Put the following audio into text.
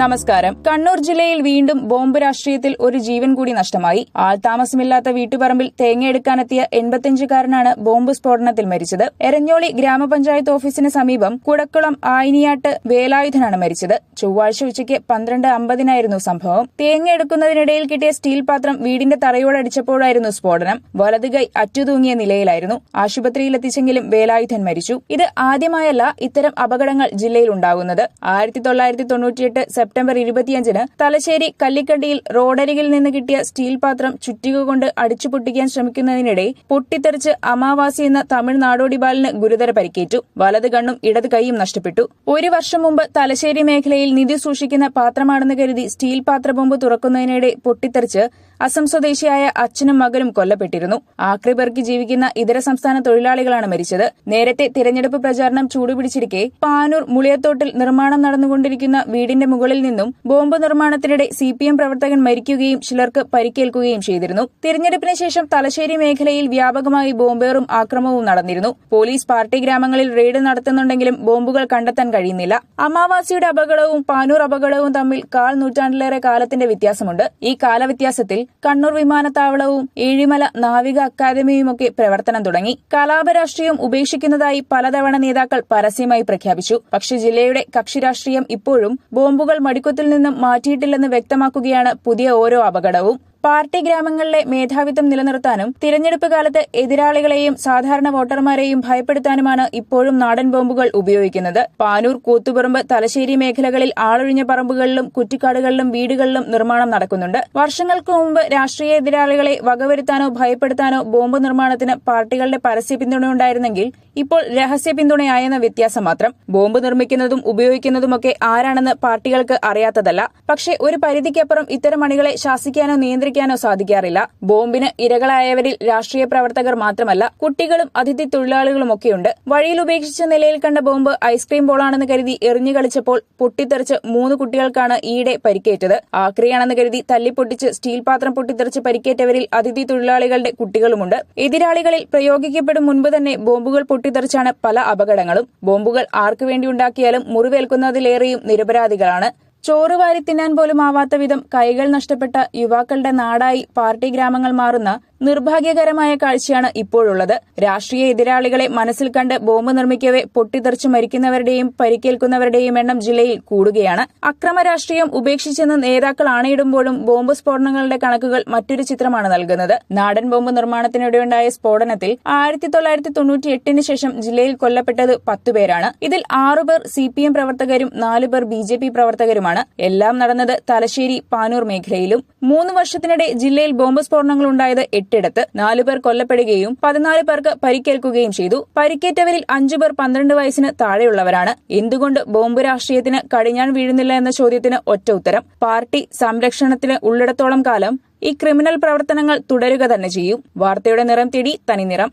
നമസ്കാരം. കണ്ണൂർ ജില്ലയിൽ വീണ്ടും ബോംബ് രാഷ്ട്രീയത്തിൽ ഒരു ജീവൻ കൂടി നഷ്ടമായി. ആൾതാമസമില്ലാത്ത വീട്ടുപറമ്പിൽ തേങ്ങയെടുക്കാനെത്തിയ എൺപത്തിയഞ്ചുകാരനാണ് ബോംബ് സ്ഫോടനത്തിൽ മരിച്ചത്. എരഞ്ഞോളി ഗ്രാമപഞ്ചായത്ത് ഓഫീസിന് സമീപം കുടക്കുളം ആയിനിയാട്ട് വേലായുധനാണ് മരിച്ചത്. ചൊവ്വാഴ്ച ഉച്ചയ്ക്ക് പന്ത്രണ്ട് അമ്പതിനായിരുന്നു സംഭവം. തേങ്ങയെടുക്കുന്നതിനിടയിൽ കിട്ടിയ സ്റ്റീൽ പാത്രം വീടിന്റെ തറയോടടിച്ചപ്പോഴായിരുന്നു സ്ഫോടനം. വലതുകൈ അറ്റുതൂങ്ങിയ നിലയിലായിരുന്നു. ആശുപത്രിയിലെത്തിച്ചെങ്കിലും വേലായുധൻ മരിച്ചു. ഇത് ആദ്യമായല്ല ഇത്തരം അപകടങ്ങൾ ജില്ലയിൽ ഉണ്ടാകുന്നത്. ആയിരത്തി തൊള്ളായിരത്തി തൊണ്ണൂറ്റിയെട്ട് സെപ്റ്റംബർ ഇരുപത്തിയഞ്ചിന് തലശ്ശേരി കല്ലിക്കണ്ടിയിൽ റോഡരികിൽ നിന്ന് കിട്ടിയ സ്റ്റീൽ പാത്രം ചുറ്റിക കൊണ്ട് അടിച്ചു പൊട്ടിക്കാൻ ശ്രമിക്കുന്നതിനിടെ പൊട്ടിത്തെറിച്ച് അമാവാസി എന്ന തമിഴ് നാടോടി ബാലിന് ഗുരുതര പരിക്കേറ്റു. വലത് കണ്ണും ഇടത് കൈയും നഷ്ടപ്പെട്ടു. ഒരു വർഷം മുമ്പ് തലശ്ശേരി മേഖലയിൽ നിധി സൂക്ഷിക്കുന്ന പാത്രമാണെന്ന് കരുതി സ്റ്റീൽ പാത്രബോംബ് തുറക്കുന്നതിനിടെ പൊട്ടിത്തെറിച്ച് അസം സ്വദേശിയായ അച്ഛനും മകനും കൊല്ലപ്പെട്ടിരുന്നു. ആക്രി ജീവിക്കുന്ന ഇതര സംസ്ഥാന തൊഴിലാളികളാണ് മരിച്ചത്. നേരത്തെ തിരഞ്ഞെടുപ്പ് പ്രചാരണം ചൂടുപിടിച്ചിരിക്കെ പാനൂർ മുളിയത്തോട്ടിൽ നിർമ്മാണം നടന്നുകൊണ്ടിരിക്കുന്ന വീടിന്റെ മുകളിൽ നിന്നും ബോംബ് നിർമ്മാണത്തിനിടെ സി പി എം പ്രവർത്തകൻ മരിക്കുകയും ചിലർക്ക് പരിക്കേൽക്കുകയും ചെയ്തിരുന്നു. തിരഞ്ഞെടുപ്പിന് ശേഷം തലശ്ശേരി മേഖലയിൽ വ്യാപകമായി ബോംബേറും ആക്രമവും നടന്നിരുന്നു. പോലീസ് പാർട്ടി ഗ്രാമങ്ങളിൽ റെയ്ഡ് നടത്തുന്നുണ്ടെങ്കിലും ബോംബുകൾ കണ്ടെത്താൻ കഴിയുന്നില്ല. അമാവാസിയുടെ അപകടവും പാനൂർ അപകടവും തമ്മിൽ കാൽ നൂറ്റാണ്ടിലേറെ കാലത്തിന്റെ വ്യത്യാസമുണ്ട്. ഈ കാലവ്യത്യാസത്തിൽ കണ്ണൂർ വിമാനത്താവളവും ഏഴിമല നാവിക അക്കാദമിയുമൊക്കെ പ്രവർത്തനം തുടങ്ങി. കലാപരാഷ്ട്രീയം ഉപേക്ഷിക്കുന്നതായി പലതവണ നേതാക്കൾ പരസ്യമായി പ്രഖ്യാപിച്ചു. പക്ഷേ ജില്ലയുടെ കക്ഷിരാഷ്ട്രീയം ഇപ്പോഴും ബോംബുകൾ മടിക്കുത്തിൽ നിന്നും മാറ്റിയിട്ടില്ലെന്ന് വ്യക്തമാക്കുകയാണ് പുതിയ ഓരോ അപകടവും. പാർട്ടി ഗ്രാമങ്ങളിലെ മേധാവിത്വം നിലനിർത്താനും തിരഞ്ഞെടുപ്പ് കാലത്ത് എതിരാളികളെയും സാധാരണ വോട്ടർമാരെയും ഭയപ്പെടുത്താനുമാണ് ഇപ്പോഴും നാടൻ ബോംബുകൾ ഉപയോഗിക്കുന്നത്. പാനൂർ കൂത്തുപറമ്പ് തലശ്ശേരി മേഖലകളിൽ ആളൊഴിഞ്ഞ പറമ്പുകളിലും കുറ്റിക്കാടുകളിലും വീടുകളിലും നിർമ്മാണം നടക്കുന്നുണ്ട്. വർഷങ്ങൾക്ക് മുമ്പ് രാഷ്ട്രീയ എതിരാളികളെ വകവരുത്താനോ ഭയപ്പെടുത്താനോ ബോംബ് നിർമ്മാണത്തിന് പാർട്ടികളുടെ പരസ്യ പിന്തുണയുണ്ടായിരുന്നെങ്കിൽ ഇപ്പോൾ രഹസ്യ പിന്തുണയായെന്ന വ്യത്യാസം മാത്രം. ബോംബ് നിർമ്മിക്കുന്നതും ഉപയോഗിക്കുന്നതുമൊക്കെ ആരാണെന്ന് പാർട്ടികൾക്ക് അറിയാത്തതല്ല. പക്ഷേ ഒരു പരിധിക്കപ്പുറം ഇത്തരം അണികളെ ശാസിക്കാനോ നിയന്ത്രിക്കാനോ സാധിക്കാറില്ല. ബോംബിന് ഇരകളായവരിൽ രാഷ്ട്രീയ പ്രവർത്തകർ മാത്രമല്ല കുട്ടികളും അതിഥി തൊഴിലാളികളുമൊക്കെയുണ്ട്. വഴിയിൽ ഉപേക്ഷിച്ച നിലയിൽ കണ്ട ബോംബ് ഐസ്ക്രീം ബോളാണെന്ന് കരുതി എറിഞ്ഞു കളിച്ചപ്പോൾ പൊട്ടിത്തെറിച്ച് മൂന്ന് കുട്ടികൾക്കാണ് ഈയിടെ പരിക്കേറ്റത്. ആക്രിയാണെന്ന് കരുതി തല്ലിപ്പൊട്ടിച്ച് സ്റ്റീൽ പാത്രം പൊട്ടിത്തെറിച്ച് പരിക്കേറ്റവരിൽ അതിഥി തൊഴിലാളികളുടെ കുട്ടികളുമുണ്ട്. എതിരാളികളിൽ പ്രയോഗിക്കപ്പെടും മുൻപ് തന്നെ ബോംബുകൾ പൊട്ടിത്തെറിച്ചാണ് പല അപകടങ്ങളും. ബോംബുകൾ ആർക്കു വേണ്ടിയുണ്ടാക്കിയാലും മുറിവേൽക്കുന്നതിലേറെയും നിരപരാധികളാണ്. ചോറ് വാരി തിന്നാൻ പോലും ആവാത്ത വിധം കൈകൾ നഷ്ടപ്പെട്ട യുവാക്കളുടെ നാടായി പാർട്ടി ഗ്രാമങ്ങൾ മാറുന്ന നിർഭാഗ്യകരമായ കാഴ്ചയാണ് ഇപ്പോഴുള്ളത്. രാഷ്ട്രീയ എതിരാളികളെ മനസ്സിൽ കണ്ട് ബോംബ് നിർമ്മിക്കവെ പൊട്ടിത്തെറിച്ച് മരിക്കുന്നവരുടെയും പരിക്കേൽക്കുന്നവരുടെയും എണ്ണം ജില്ലയിൽ കൂടുകയാണ്. അക്രമ രാഷ്ട്രീയം ഉപേക്ഷിച്ചെന്ന് നേതാക്കൾ ആണയിടുമ്പോഴും ബോംബ് സ്ഫോടനങ്ങളുടെ കണക്കുകൾ മറ്റൊരു ചിത്രമാണ് നൽകുന്നത്. നാടൻ ബോംബ് നിർമ്മാണത്തിനിടെയുണ്ടായ സ്ഫോടനത്തിൽ ആയിരത്തി തൊള്ളായിരത്തി തൊണ്ണൂറ്റി എട്ടിന് ശേഷം ജില്ലയിൽ കൊല്ലപ്പെട്ടത് പത്തുപേരാണ് ഇതിൽ ആറുപേർ സി പി എം പ്രവർത്തകരും നാലുപേർ ബി ജെ പി പ്രവർത്തകരുമാണ്. എല്ലാം നടന്നത് തലശ്ശേരി പാനൂർ മേഖലയിലും. മൂന്ന് വർഷത്തിനിടെ ജില്ലയിൽ ബോംബ് സ്ഫോടനങ്ങൾ ഉണ്ടായത് എട്ടിടത്ത് നാലുപേർ കൊല്ലപ്പെടുകയും പതിനാല് പേർക്ക് പരിക്കേൽക്കുകയും ചെയ്തു. പരിക്കേറ്റവരിൽ അഞ്ചുപേർ പന്ത്രണ്ട് വയസ്സിന് താഴെയുള്ളവരാണ്. എന്തുകൊണ്ട് ബോംബ് രാഷ്ട്രീയത്തിന് കടിഞ്ഞാൺ വീഴുന്നില്ല എന്ന ചോദ്യത്തിന് ഒറ്റ ഉത്തരം പാർട്ടി സംരക്ഷണത്തിന് ഉള്ളിടത്തോളം കാലം ഈ ക്രിമിനൽ പ്രവർത്തനങ്ങൾ തുടരുക തന്നെ ചെയ്യും. വാർത്തയുടെ നിറം തേടി തനിനിറം.